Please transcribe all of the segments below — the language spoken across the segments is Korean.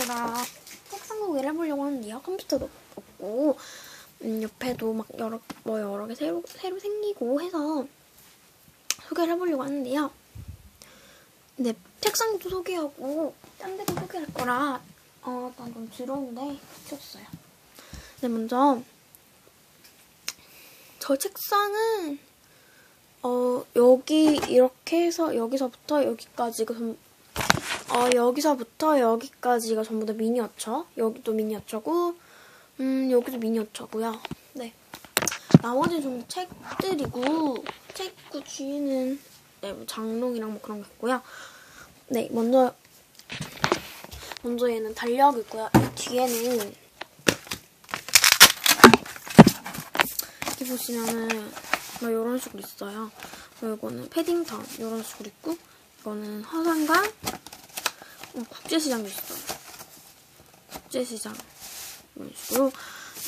제가 책상 소개를 해보려고 하는데요. 컴퓨터도 없고 음, 옆에도 막 여러 뭐 여러 개 새로 새로 생기고 해서 소개를 해보려고 하는데요. 근데 책상도 소개하고 딴 데도 소개할 거라 어, 일단 좀 들어오는데 붙였어요. 네, 먼저 저 책상은 어 여기 이렇게 해서 여기서부터 여기까지가 전 어, 여기서부터 여기까지가 전부 다 미니어처. 여기도 미니어처고, 음, 여기도 미니어처고요. 네. 나머지는 좀 책들이고, 책구 뒤에는, 네, 뭐 장롱이랑 뭐 그런 거 있고요. 네, 먼저, 먼저 얘는 달력이 있고요. 이 뒤에는, 여기 보시면은, 뭐 이런 식으로 있어요. 뭐 이거는 패딩턴, 이런 식으로 있고, 이거는 화산강, 어, 국제시장도 있어요. 국제시장. 이런 식으로.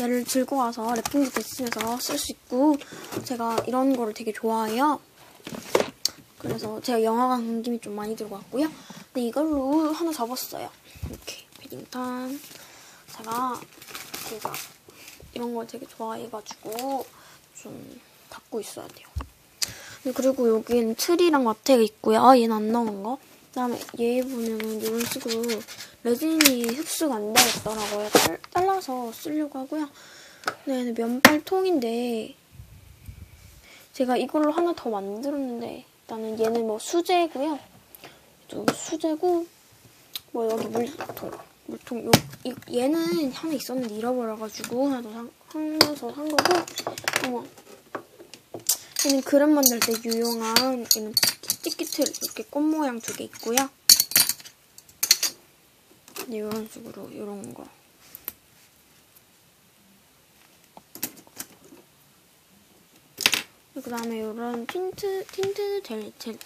얘를 들고 와서 랩핑도 됐으면서 쓸 수 있고, 제가 이런 거를 되게 좋아해요. 그래서 제가 영화관 간 김에 좀 많이 들고 왔고요. 근데 이걸로 하나 접었어요. 이렇게. 패딩턴. 제가, 제가 이런 걸 되게 좋아해가지고, 좀 갖고 있어야 돼요. 네, 그리고 여기는 트리랑 와테가 있고요. 얘는 안 나온 거. 그다음에 얘 보면은 이런 식으로 레진이 흡수가 안 되겠더라고요. 잘, 잘라서 쓰려고 하고요. 네, 면발통인데 제가 이걸로 하나 더 만들었는데 일단은 얘는 뭐 수제고요. 또 수제고 뭐 여기 물통 물통 요 이, 얘는 하나 있었는데 잃어버려가지고 하나 더 산, 하나 더산 거고 어머 얘는 그림 만들 때 유용한 얘는 티키트 이렇게 꽃 모양 두 개 있고요. 네, 이런 식으로 이런 거. 그 다음에 이런 틴트 틴트 제일 제일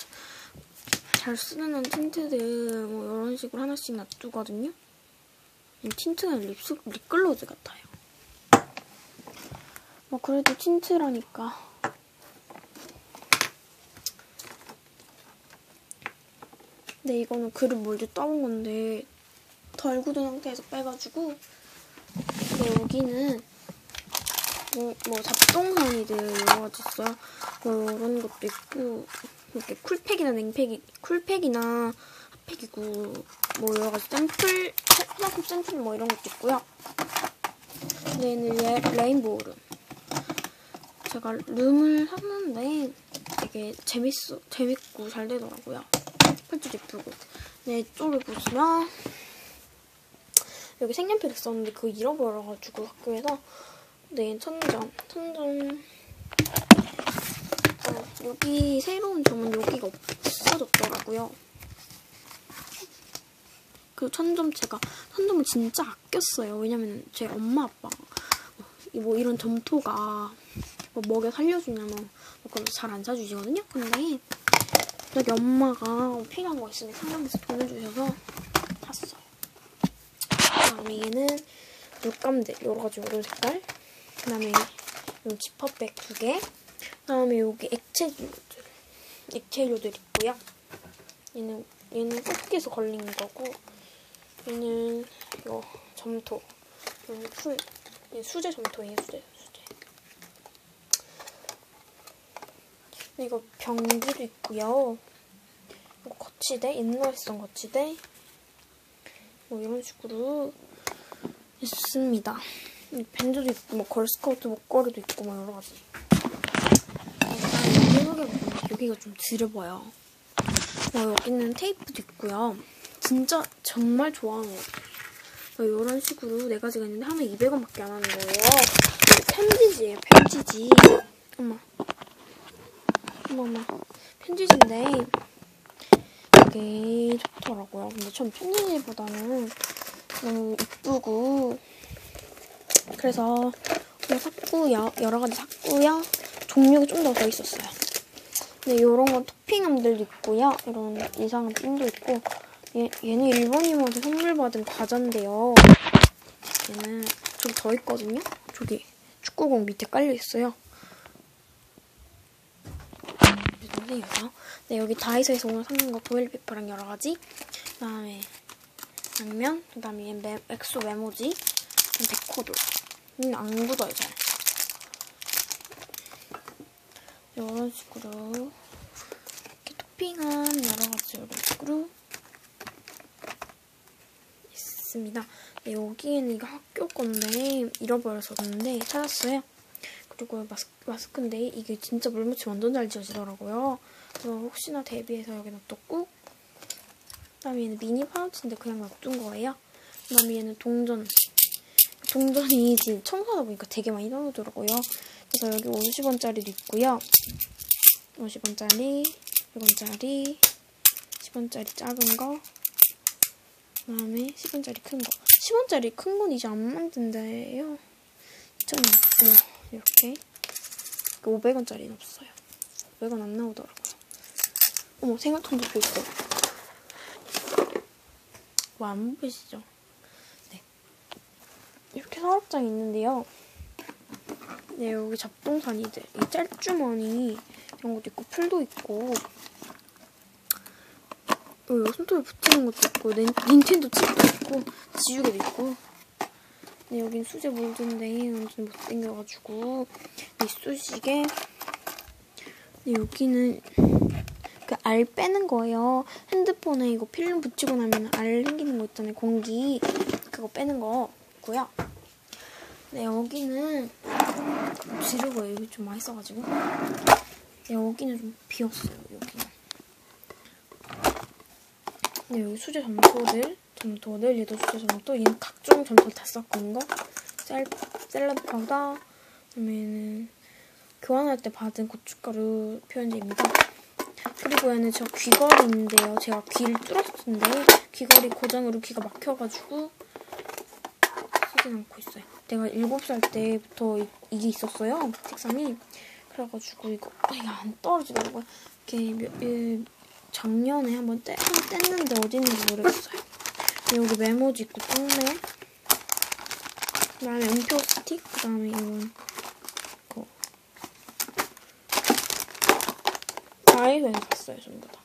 잘 쓰는 틴트들 뭐 이런 식으로 하나씩 놔두거든요. 이 틴트는 립스 립글로즈 같아요. 뭐 그래도 틴트라니까. 근데 이거는 그릇 몰드 떠온 건데 덜 굳은 상태에서 빼가지고 여기는 뭐, 뭐 잡동사니들 여러 가지 있어요. 뭐 이런 것도 있고 이렇게 쿨팩이나 냉팩이 쿨팩이나 핫팩이고 뭐 여러 가지 샘플 화장품 샘플 뭐 이런 것도 있고요. 근데 얘는 레, 레인보우 룸. 제가 룸을 샀는데 되게 재밌어 재밌고 잘 되더라고요. 펄도 예쁘고. 네, 이쪽을 보시면 여기 색연필 있었는데 그거 잃어버려가지고 학교에서 네, 천점. 천점. 어, 여기 새로운 점은 여기가 없어졌더라고요. 그 천점체가 천점을 진짜 아꼈어요. 왜냐면 제 엄마 아빠가 뭐 이런 점토가 뭐 먹여 살려주냐면 뭐 그런 잘 안 사주시거든요. 근데 여기 엄마가 필요한 거 있으면 상담에서 돈을 주셔서 샀어요. 그다음에 얘는 물감들 여러 가지 여러 색깔. 그다음에 이 지퍼백 두 개. 그다음에 여기 액체류들 액체류들 있고요. 얘는 얘는 꽃게에서 걸린 거고 얘는 이거 점토. 얘는 풀. 얘 수제 점토예요 수제 수제. 이거 변기도 있고요. 이거 거치대, 옛날에 쓰던 거치대. 뭐 이런 식으로 있습니다. 밴드도 있고, 뭐 걸스카우트 목걸이도 있고, 뭐 여러 가지. 여기 여기가 좀 드려봐요. 뭐 여기는 테이프도 있고요. 진짜 정말 좋아하는 것 같아요. 뭐 이런 식으로 네 가지가 있는데 하나 200원밖에 안 하는 거예요. 편지지예요, 편지지. 어머. 어머머. 편지지인데 되게 좋더라고요. 근데 전 편지지보다는 너무 이쁘고 그래서 그냥 샀고요. 여러 가지 샀고요. 종류가 좀 더 더 있었어요. 근데 이런 건 토핑함들도 있고요. 이런 이상한 핀도 있고 얘, 얘는 일본님한테 선물 받은 과자인데요. 얘는 저기 더 있거든요. 저기 축구공 밑에 깔려 있어요. 선생님이요. 네, 여기 다이소에서 오늘 샀는 거 보일페퍼랑 여러 가지. 그 다음에 아니면 그 다음에 메, 엑소 메모지, 데코도. 음, 안 굳어요 잘. 이런 식으로 이렇게 토핑한 여러 가지 이런 식으로 있습니다. 네, 여기에는 이거 학교 건데 잃어버려서 왔는데 찾았어요. 그리고 마스, 마스크인데 이게 진짜 물묻이 완전 잘 지워지더라고요. 그래서 혹시나 대비해서 여기 놔뒀고 그다음에 얘는 미니 파우치인데 그냥 놔둔 거예요. 그다음에 얘는 동전. 동전이 지금 청소하다 보니까 되게 많이 나오더라고요. 그래서 여기 50원짜리도 있고요. 50원짜리, 100원짜리, 10원짜리 작은 거, 그 다음에 10원짜리 큰 거. 10원짜리 큰 건 이제 안 만든대요. 2 0 0 0 이렇게. 500원짜리는 없어요. 500원 안 나오더라고요. 어머, 생활통도 보있어요. 뭐안 보이시죠? 네. 이렇게 서랍장이 있는데요. 네, 여기 잡동사니들. 이 짤주머니 이런 것도 있고, 풀도 있고, 여기 손톱에 붙이는 것도 있고, 닌, 닌텐도 칩도 있고, 지우개도 있고. 네, 여긴 수제 몰드인데 완전 못생겨가지고, 이 쑤시개. 네, 여기는 그 알 빼는 거예요. 핸드폰에 이거 필름 붙이고 나면 알 생기는 거 있잖아요. 공기. 그거 빼는 거고요. 네, 여기는 지르고 여기 좀 맛있어가지고. 네, 여기는 좀 비었어요. 여기는. 네, 여기 수제 점토들, 점토들, 얘도 수제 점토, 얘는 각종 점토 다 섞은 거. 셀, 샐러드 파우더, 그다음에는 교환할 때 받은 고춧가루 표현제입니다. 그리고 얘는 저 귀걸이인데요. 제가 귀를 뚫었는데 귀걸이 고정으로 귀가 막혀가지고 쓰진 않고 있어요. 내가 7살 때부터 이, 이게 있었어요. 책상이. 그래가지고 이거 이게 안 떨어지더라고요. 예, 작년에 한번 떼, 뗐는데 어디 있는지 모르겠어요. 여기 메모지 있고 똥매 그 다음에 음표 스틱 그 다음에 이건 거 다이소에서 샀어요 전부 다.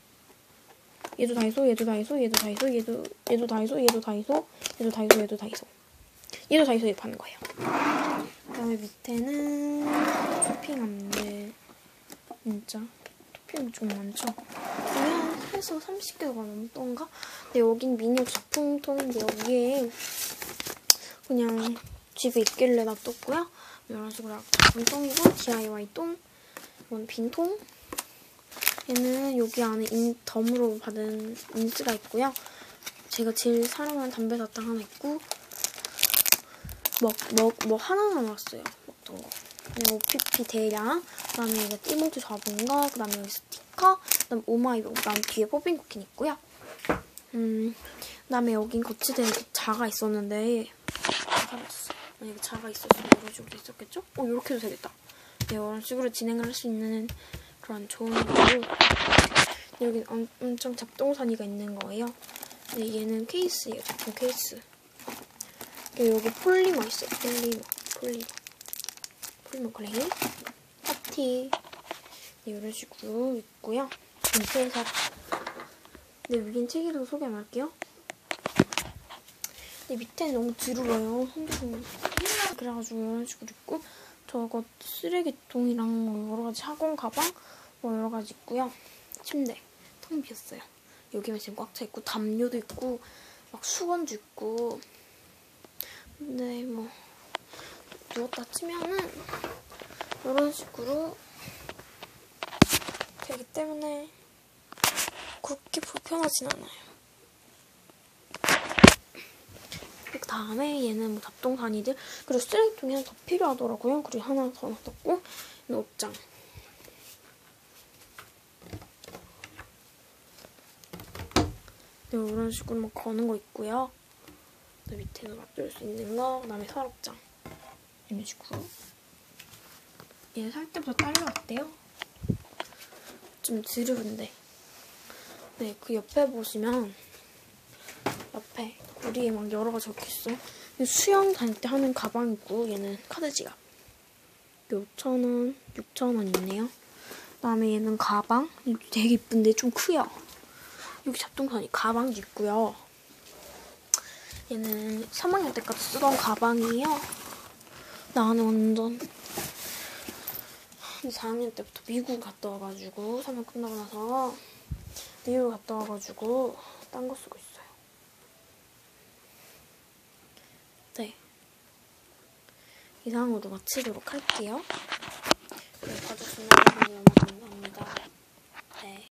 얘도 다이소, 얘도 다이소, 얘도 다이소, 얘도 얘도 다이소, 얘도 다이소, 얘도 다이소, 얘도 다이소. 얘도 다이소에 파는 거예요. 그 다음에 밑에는 토핑함들 진짜 토핑 좀 많죠. 그 냥 해서 30개가 넘던가? 근데 여긴 미니 작품통인데 여기에 그냥 집에 있길래 놔뒀고요. 이런 식으로 작품통이고 DIY 똥, 이건 빈통. 얘는 여기 안에 인, 덤으로 받은 인스가 있고요. 제가 제일 사랑하는 담배 사탕 하나 있고 먹, 먹, 뭐 하나만 왔어요. 먹던 거. 그리고 OPP 대량, 그 다음에 이거 띠모드 잡은 거, 그 다음에 여기 스티커, 그 다음에 오마이백, 그 다음에 뒤에 포빈 쿠키는 있고요. 음, 그 다음에 여긴 거치대 이렇게 자가 있었는데, 사라졌어. 만약에 자가 있었으면 이런 식으로 있었겠죠? 어, 이렇게 해도 되겠다. 네, 이런 식으로 진행을 할 수 있는 그런 좋은 거고, 여기 엄청 잡동사니가 있는 거예요. 네, 얘는 케이스예요. 케이스. 여기 폴리머 있어요. 폴리머, 폴리머. 그레이. 파티. 네, 이런 식으로 있고요. 밑에서 네, 위인 책이라도 소개 안 할게요. 네, 밑에 너무 지루해요. 핸드폰. 그래가지고 이런 식으로 있고 저거 쓰레기통이랑 뭐 여러 가지 학원 가방 뭐 여러 가지 있고요. 침대 텅 비었어요. 여기만 지금 꽉 차 있고 담요도 있고 막 수건도 있고 근데 뭐 누웠다 치면은 이런 식으로 되기 때문에 그렇게 불편하진 않아요. 그 다음에 얘는 뭐 잡동사니들 그리고 쓰레기통이 하나 더 필요하더라고요. 그리고 하나 더 놔뒀고 얘는 옷장 네, 이런 식으로 뭐 거는 거 있고요. 그 밑에도 놔둘 수 있는 거, 그 다음에 서랍장 이런 식으로 얘살 때부터 딸려왔대요. 좀 드르근데 네, 그 옆에 보시면 옆에 우리에 막 여러 가지 적혀있어요. 수영 다닐 때 하는 가방 있고 얘는 카드 지갑 5,000원, 6,000원 있네요. 그 다음에 얘는 가방 되게 이쁜데 좀 크요. 여기 잡동사니 가방도 있고요. 얘는 3학년 때까지 쓰던 가방이에요. 나는 완전 4학년 때부터 미국 갔다 와가지고 3년 끝나고 나서 미국 갔다 와가지고 딴 거 쓰고 있어요. 네. 이상으로 마치도록 할게요. 네, 봐주시면 감사합니다. 네.